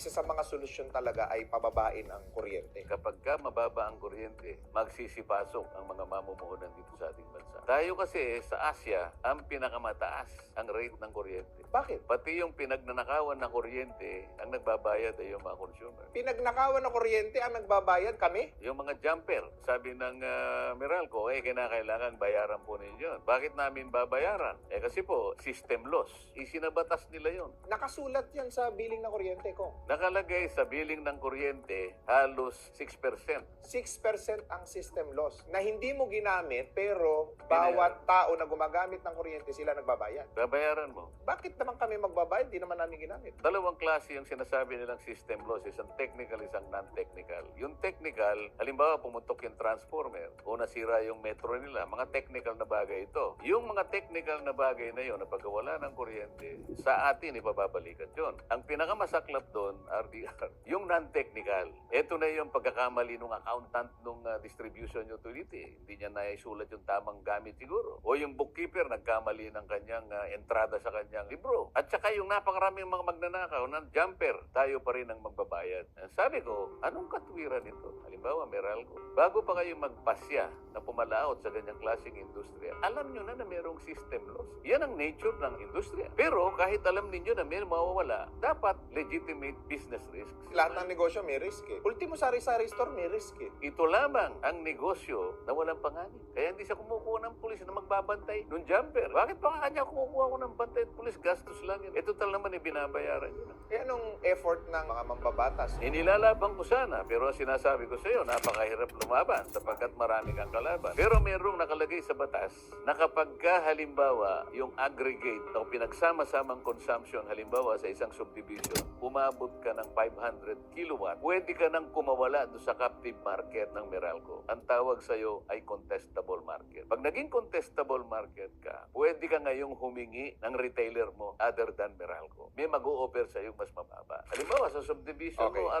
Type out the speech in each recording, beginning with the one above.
isa sa mga solusyon talaga ay pababain ang kuryente. Kapag ka mababa ang kuryente, magsisipasok ang mga mamumuhunan dito sa ating bansa. Tayo kasi sa Asia, ang pinakamataas ang rate ng kuryente. Bakit? Pati yung pinagnanakawan ng kuryente, ang nagbabayad ay yung mga consumer. Pinagnakawan ng kuryente ang nagbabayad kami? Yung mga jumper, sabi ng ah, Meralco, eh kinakailangan bayaran po ninyo. Bakit namin babayaran? Eh kasi po, system loss. Isinabatas nila yon. Nakasulat yan sa billing ng kuryente ko. Nakalagay sa billing ng kuryente, halos 6%. 6% ang system loss na hindi mo ginamit pero bawat tao na gumagamit ng kuryente sila nagbabayad. Babayaran mo. Bakit naman kami magbabayad? Di naman namin ginamit. Dalawang klase yung sinasabi nilang system loss, isang technical, isang non-technical. Yung technical, halimbawa pumutok yung transformer o nasira yung metro nila, mga technical na bagay ito. Yung mga technical na bagay na yun, na pagkawala ng kuryente, sa atin ipababalikan yun. Ang pinakamasaklap doon, RDR, yung non-technical. Ito na yung pagkakamali ng accountant ng distribution utility. Hindi niya naisulat yung tamang gamit siguro. O yung bookkeeper, nagkamali ng kanyang ah, entrada sa kanyang libro. At saka yung napakaraming mga magnanakaw ng jumper, tayo pa rin ang magbabayad. Sabi ko, anong katwiran ito? Halimbawa, Meralco, bago pa kayo magpasya na pumalaot sa ganyang klaseng industriya, alam nyo na na mayroong system loss. Yan ang nature ng industriya. Pero kahit alam ninyo na may mawawala, dapat legitimate business risks. Lahat ng negosyo may risk eh. Ultimo sari-sari store may risk eh. Ito lamang ang negosyo na walang panganib. Kaya hindi siya kumukuha ng pulis na magbabantay nung jumper. Bakit pa kanya kumukuha ko ng bantay at pulis? Gastos lang yun. Ito tal naman ibinabayaran yun. Kaya anong effort ng mga mambabatas? Inilalaban ko sana, pero sinasabi ko sa iyo, napakahirap lumaban sapagkat marami kang kalaban. Pero mayroong nakalagay sa batas na kapag ka halimbawa yung aggregate o pinagsama-samang consumption halimbawa sa isang subdivision, umabot ka ng 500 kilowatt, pwede ka nang kumawala doon sa captive market ng Meralco. Ang tawag sa iyo ay contestable market. Pag naging contestable market ka, pwede ka ngayong humingi ng retailer mo other than Meralco. May mag-o-offer sa iyo mas mababa. Halimbawa sa subdivision Okay, mo,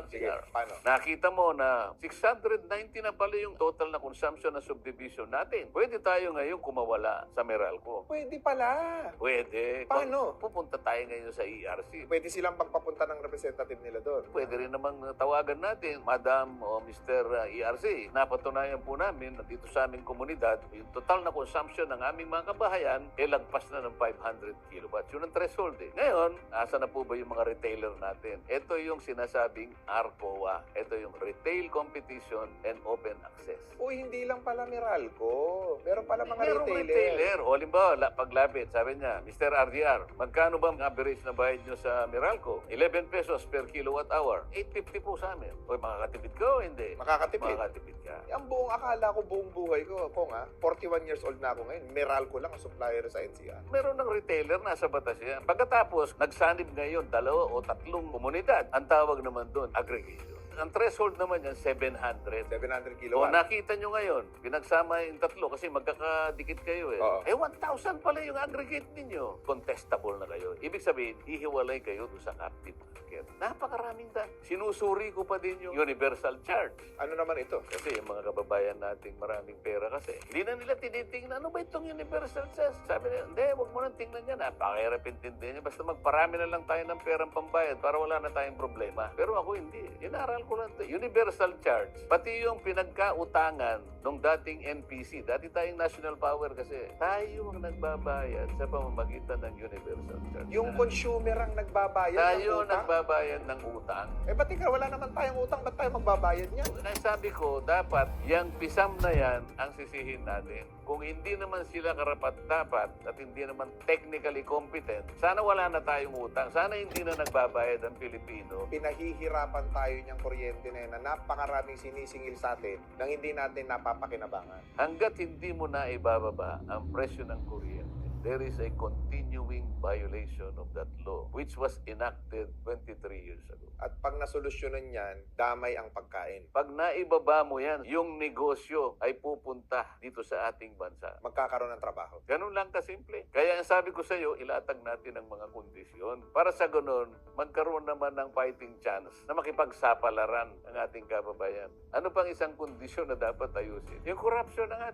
Paano? Nakita mo na 690 na pala yung total na consumption ng subdivision natin. Pwede tayo ngayon kumawala sa Meralco. Pwede pala. Pwede. Paano? Pupunta tayo ngayon sa ERC. Pwede silang pagpapunta ng representative nila doon. Pwede rin namang tawagan natin, Madam o Mr. ERC. Napatunayan po namin na dito sa aming komunidad, yung total na consumption ng aming mga kabahayan, eh lagpas na ng 500 kilowatts. Yun ang threshold eh. Ngayon, asa na po ba yung mga retailer natin? Ito yung sinasabing ARCOA. Ito yung Retail Competition and Open Access. Uy, hindi lang pala Meralco. Meron pala mga Merong retailer. retailer. O halimbawa, la, paglapit, sabi niya, Mr. RDR, magkano ba ang average na bayad nyo sa Meralco? 11 pesos per kilowatt hour. 850 po sa amin. O makakatipid ka o hindi? Makakatipid. Makakatipid ka. Ang buong akala ko buong buhay ko, ako nga, 41 years old na ako ngayon, Meralco lang ang supplier sa NCR. Meron ng retailer, nasa batas yan. Pagkatapos, nagsanib ngayon, dalawa o tatlong komunidad. Ang tawag naman doon, aggregation. Ang threshold naman yan, 700. 700 O kilowatt. nakita nyo ngayon, pinagsama yung tatlo kasi magkakadikit kayo eh. Oo. Eh 1,000 pala yung aggregate ninyo. Contestable na kayo. Ibig sabihin, hihiwalay kayo doon sa captive market. Napakaraming da. Sinusuri ko pa din yung universal charge. Ano naman ito? Kasi yung mga kababayan nating maraming pera kasi, hindi na nila tinitingnan, ano ba itong universal charge? Sabi nila, hindi, huwag mo nang tingnan yan. Napakahirap intindihin niya. Basta magparami na lang tayo ng perang pambayad para wala na tayong problema. Pero ako hindi. Inaral ko lang ito. Universal charge. Pati yung pinagkautangan nung dating NPC, dati tayong national power kasi, tayo ang nagbabayad sa pamamagitan ng universal charge. Yung consumer ang nagbabayad tayo ng utang? nagbabayad ng utang. Eh, ba't ikaw, wala naman tayong utang, ba't tayo magbabayad niya? Ang sabi ko, dapat yung pisam na yan ang sisihin natin. Kung hindi naman sila karapat-dapat at hindi naman technically competent, sana wala na tayong utang. Sana hindi na nagbabayad ang Pilipino. Pinahihirapan tayo niyang kuryente na yun na napakaraming sinisingil sa atin nang hindi natin napapakinabangan. Hanggat hindi mo na ibababa ang presyo ng kuryente, there is a continuing violation of that law which was enacted 23 years ago. At pag nasolusyonan yan, damay ang pagkain. Pag naibaba mo yan, yung negosyo ay pupunta dito sa ating bansa. Magkakaroon ng trabaho. Ganun lang kasimple. Kaya ang sabi ko sa iyo, ilatag natin ang mga kondisyon para sa ganun, magkaroon naman ng fighting chance na makipagsapalaran ang ating kababayan. Ano pang isang kondisyon na dapat ayusin? Yung corruption ng ating